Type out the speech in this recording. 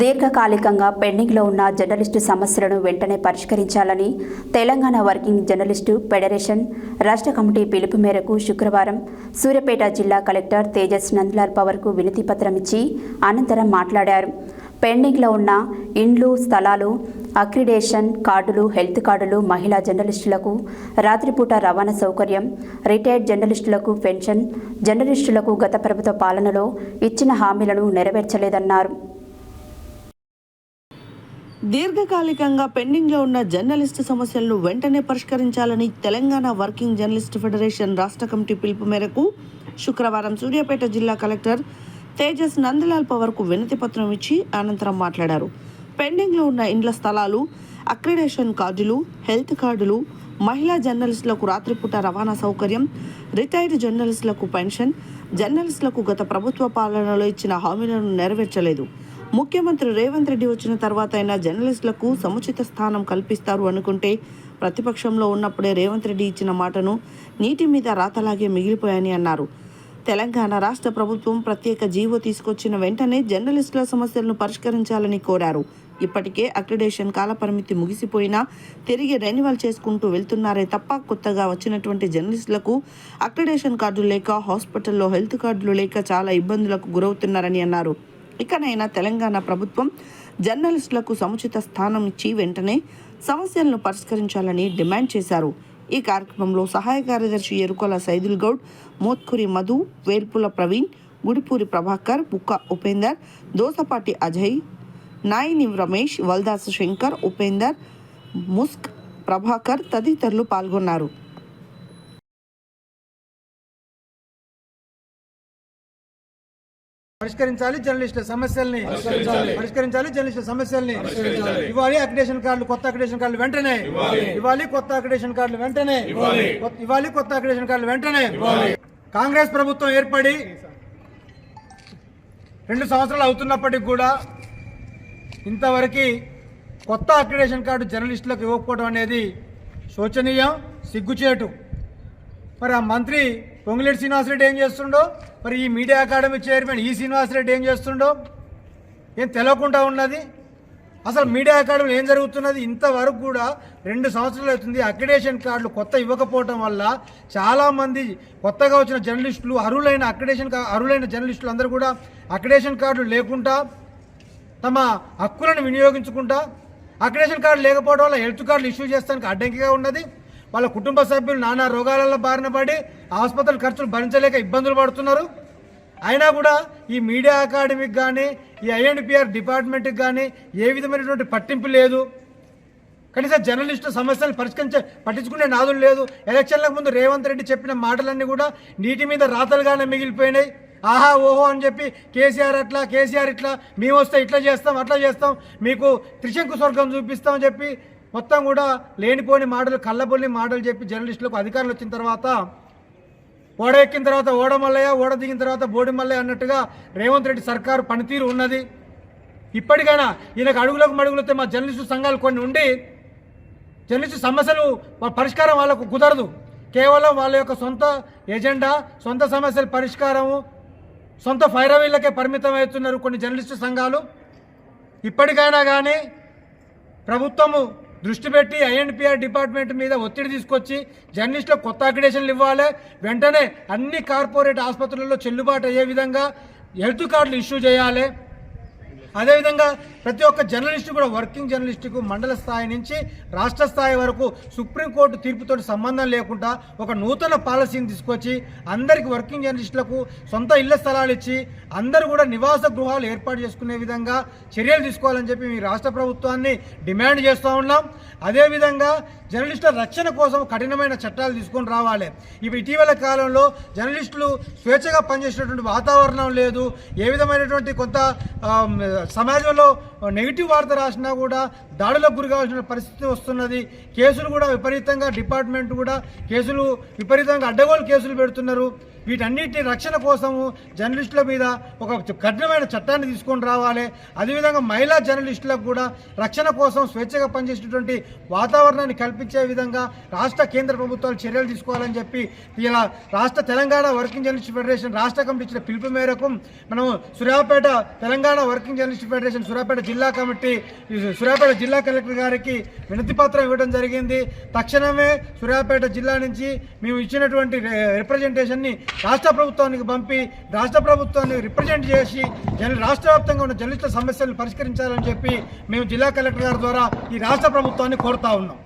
దీర్ఘకాలికంగా పెండింగ్లో ఉన్న జర్నలిస్టు సమస్యలను వెంటనే పరిష్కరించాలని తెలంగాణ వర్కింగ్ జర్నలిస్టు ఫెడరేషన్ రాష్ట్ర కమిటీ పిలుపు మేరకు శుక్రవారం సూర్యాపేట జిల్లా కలెక్టర్ తేజస్ నందలాల్ పవర్కు వినతిపత్రం ఇచ్చి అనంతరం మాట్లాడారు. పెండింగ్లో ఉన్న ఇండ్లు స్థలాలు అక్రిడేషన్ కార్డులు హెల్త్ కార్డులు మహిళా జర్నలిస్టులకు రాత్రిపూట రవాణా సౌకర్యం రిటైర్డ్ జర్నలిస్టులకు పెన్షన్ జర్నలిస్టులకు గత ప్రభుత్వ పాలనలో ఇచ్చిన హామీలను నెరవేర్చలేదన్నారు. దీర్ఘకాలికంగా పెండింగ్లో ఉన్న జర్నలిస్టు సమస్యలను వెంటనే పరిష్కరించాలని తెలంగాణ వర్కింగ్ జర్నలిస్ట్ ఫెడరేషన్ రాష్ట్ర కమిటీ పిలుపు మేరకు శుక్రవారం సూర్యాపేట జిల్లా కలెక్టర్ తేజస్ నందలాల్ పవర్కు వినతి పత్రం ఇచ్చి అనంతరం మాట్లాడారు. పెండింగ్లో ఉన్న ఇండ్ల స్థలాలు అక్రిడేషన్ కార్డులు హెల్త్ కార్డులు మహిళా జర్నలిస్టులకు రాత్రిపూట రవాణా సౌకర్యం రిటైర్డ్ జర్నలిస్టులకు పెన్షన్ జర్నలిస్టులకు గత ప్రభుత్వ పాలనలో ఇచ్చిన హామీలను నెరవేర్చలేదు. ముఖ్యమంత్రి రేవంత్ రెడ్డి వచ్చిన తర్వాత అయినా జర్నలిస్టులకు సముచిత స్థానం కల్పిస్తారు అనుకుంటే ప్రతిపక్షంలో ఉన్నప్పుడే రేవంత్ రెడ్డి ఇచ్చిన మాటను నీటి మీద రాతలాగే మిగిలిపోయాయని అన్నారు. తెలంగాణ రాష్ట్ర ప్రభుత్వం ప్రత్యేక జీవో తీసుకొచ్చిన వెంటనే జర్నలిస్టుల సమస్యలను పరిష్కరించాలని కోరారు. ఇప్పటికే అక్రిడేషన్ కాలపరిమితి ముగిసిపోయినా తిరిగి రెన్యువల్ చేసుకుంటూ వెళ్తున్నారే తప్ప కొత్తగా వచ్చినటువంటి జర్నలిస్టులకు అక్రిడేషన్ కార్డులు లేక హాస్పిటల్లో హెల్త్ కార్డులు లేక చాలా ఇబ్బందులకు గురవుతున్నారని అన్నారు. ఇకనైనా తెలంగాణ ప్రభుత్వం జర్నలిస్టులకు సముచిత స్థానం ఇచ్చి వెంటనే సమస్యలను పరిష్కరించాలని డిమాండ్ చేశారు. ఈ కార్యక్రమంలో సహాయ కార్యదర్శి ఎరుకొల సైదుల్ గౌడ్ మోత్కురి మధు వేల్పుల ప్రవీణ్ గుడిపూరి ప్రభాకర్ బుక్క ఉపేందర్ దోసపాటి అజయ్ నాయిని రమేష్ వల్దాస్ శంకర్ ఉపేందర్ ముస్క్ ప్రభాకర్ తదితరులు పాల్గొన్నారు. పరిష్కరించాలి జర్నలిస్టుల సమస్యల్ని. పరిష్కరించాలి. జర్నలిస్టుల సమస్యల్ని. ఇవ్వాలి అక్రిడేషన్ కార్డులు కొత్త అక్రిడేషన్ కార్డులు వెంటనే. ఇవ్వాలి. కొత్త అక్రిడేషన్ కార్డులు వెంటనే. కొత్త- ఇవ్వాలి కొత్త అక్రిడేషన్ కార్డులు వెంటనే. కాంగ్రెస్ ప్రభుత్వం ఏర్పడి రెండు సంవత్సరాలు అవుతున్నప్పటికి కూడా ఇంతవరకు కొత్త అక్రిడేషన్ కార్డు జర్నలిస్టులకు ఇవ్వకపోవడం అనేది శోచనీయం సిగ్గుచేటు. మరి ఆ మంత్రి పొంగులేటి శ్రీనివాసరెడ్డి ఏం చేస్తుండో? మరి ఈ మీడియా అకాడమీ చైర్మన్ ఈ శ్రీనివాసరెడ్డి ఏం చేస్తుండో? ఏం తెలియకుండా ఉన్నది? అసలు మీడియా అకాడమీలో ఏం జరుగుతున్నది? ఇంతవరకు కూడా రెండు సంవత్సరాలు అవుతుంది. అక్రిడేషన్ కార్డులు కొత్త ఇవ్వకపోవటం వల్ల చాలామంది కొత్తగా వచ్చిన జర్నలిస్టులు అర్హులైన అక్రిడేషన్ కా- అర్హులైన జర్నలిస్టులు అందరూ కూడా అక్రిడేషన్ కార్డులు లేకుండా తమ హక్కులను వినియోగించుకుంటా అక్రిడేషన్ కార్డు లేకపోవడం వల్ల హెల్త్ కార్డులు ఇష్యూ చేస్తానికి అడ్డంకిగా ఉన్నది. వాళ్ళ కుటుంబ సభ్యులు నానా రోగాలలో బారిన పడి ఆసుపత్రుల ఖర్చులు భరించలేక ఇబ్బందులు పడుతున్నారు. అయినా కూడా ఈ మీడియా అకాడమీకి కానీ ఈ ఐఎన్పిఆర్ డిపార్ట్మెంట్కి కానీ ఏ విధమైనటువంటి పట్టింపు లేదు. కనీసం జర్నలిస్టు సమస్యలు పరిష్కరించే పట్టించుకునే నాదులు లేదు. ఎలక్షన్లకు ముందు రేవంత్ రెడ్డి చెప్పిన మాటలన్నీ కూడా నీటి మీద రాతలుగానే మిగిలిపోయినాయి. ఆహా ఓహో అని చెప్పి కేసీఆర్ అట్లా కేసీఆర్ ఇట్లా మేము వస్తే ఇట్లా చేస్తాం అట్లా చేస్తాం మీకు త్రిశంకు స్వర్గం చూపిస్తామని చెప్పి మొత్తం కూడా లేనిపోని మాటలు కళ్ళబొల్లి మాటలు చెప్పి జర్నలిస్టులకు అధికారులు వచ్చిన తర్వాత ఓడ ఎక్కిన తర్వాత ఓడ మల్లయ్య ఓడ దిగిన తర్వాత బోడి మల్లయ్య అన్నట్టుగా రేవంత్ రెడ్డి సర్కారు పనితీరు ఉన్నది. ఇప్పటికైనా ఈయనకు అడుగులకు మడుగులతో మా జర్నలిస్టు సంఘాలు కొన్ని ఉండి జర్నలిస్టు సమస్యలు పరిష్కారం వాళ్ళకు కుదరదు. కేవలం వాళ్ళ యొక్క సొంత ఎజెండా సొంత సమస్యల పరిష్కారము సొంత ఫైరవీళ్ళకే పరిమితం అవుతున్నారు కొన్ని జర్నలిస్టు సంఘాలు. ఇప్పటికైనా కానీ ప్రభుత్వము దృష్టి పెట్టి ఐఎన్పిఆర్ డిపార్ట్మెంట్ మీద ఒత్తిడి తీసుకొచ్చి జర్నలిస్టులకు కొత్త అక్రిడేషన్లు ఇవ్వాలి. వెంటనే అన్ని కార్పొరేట్ ఆసుపత్రులలో చెల్లుబాటు అయ్యే విధంగా హెల్త్ కార్డులు ఇష్యూ చేయాలి. అదేవిధంగా ప్రతి ఒక్క జర్నలిస్టు కూడా వర్కింగ్ జర్నలిస్టుకు మండల స్థాయి నుంచి రాష్ట్ర స్థాయి వరకు సుప్రీంకోర్టు తీర్పుతో సంబంధం లేకుండా ఒక నూతన పాలసీని తీసుకొచ్చి అందరికి వర్కింగ్ జర్నలిస్టులకు సొంత ఇళ్ళ స్థలాలు ఇచ్చి అందరూ కూడా నివాస గృహాలు ఏర్పాటు చేసుకునే విధంగా చర్యలు తీసుకోవాలని చెప్పి మీ రాష్ట్ర ప్రభుత్వాన్ని డిమాండ్ చేస్తూ ఉన్నాం. అదేవిధంగా జర్నలిస్టుల రక్షణ కోసం కఠినమైన చట్టాలు తీసుకొని రావాలి. ఇవి ఇటీవల కాలంలో జర్నలిస్టులు స్వేచ్ఛగా పనిచేసినటువంటి వాతావరణం లేదు. ఏ విధమైనటువంటి కొంత సమాజంలో నెగిటివ్ వార్త రాసినా కూడా దాడులకు గురి కావాల్సిన పరిస్థితి వస్తున్నది. కేసులు కూడా విపరీతంగా డిపార్ట్మెంట్ కూడా కేసులు విపరీతంగా అడ్డగోలు కేసులు పెడుతున్నారు. వీటన్నిటి రక్షణ కోసము జర్నలిస్టుల మీద ఒక కఠినమైన చట్టాన్ని తీసుకొని రావాలి. అదేవిధంగా మహిళా జర్నలిస్టులకు కూడా రక్షణ కోసం స్వేచ్ఛగా పనిచేసేటువంటి వాతావరణాన్ని కల్పించే విధంగా రాష్ట్ర కేంద్ర ప్రభుత్వాలు చర్యలు తీసుకోవాలని చెప్పి ఇలా రాష్ట్ర తెలంగాణ వర్కింగ్ జర్నలిస్ట్ ఫెడరేషన్ రాష్ట్ర కమిటీ ఇచ్చిన పిలుపు మేరకు మనం Suryapet Telangana working journalist federation Suryapet జిల్లా కమిటీ సూర్యాపేట జిల్లా కలెక్టర్ గారికి వినతి పత్రం ఇవ్వడం జరిగింది. తక్షణమే సూర్యాపేట జిల్లా నుంచి మేము ఇచ్చినటువంటి రిప్రజెంటేషన్ని రాష్ట్ర ప్రభుత్వానికి పంపి రాష్ట్ర ప్రభుత్వాన్ని రిప్రజెంట్ చేసి జన రాష్ట్ర వ్యాప్తంగా ఉన్న జర్నలిస్టుల సమస్యలను పరిష్కరించాలని చెప్పి మేము జిల్లా కలెక్టర్ గారి ద్వారా ఈ రాష్ట్ర ప్రభుత్వాన్ని కోరుతా ఉన్నాం.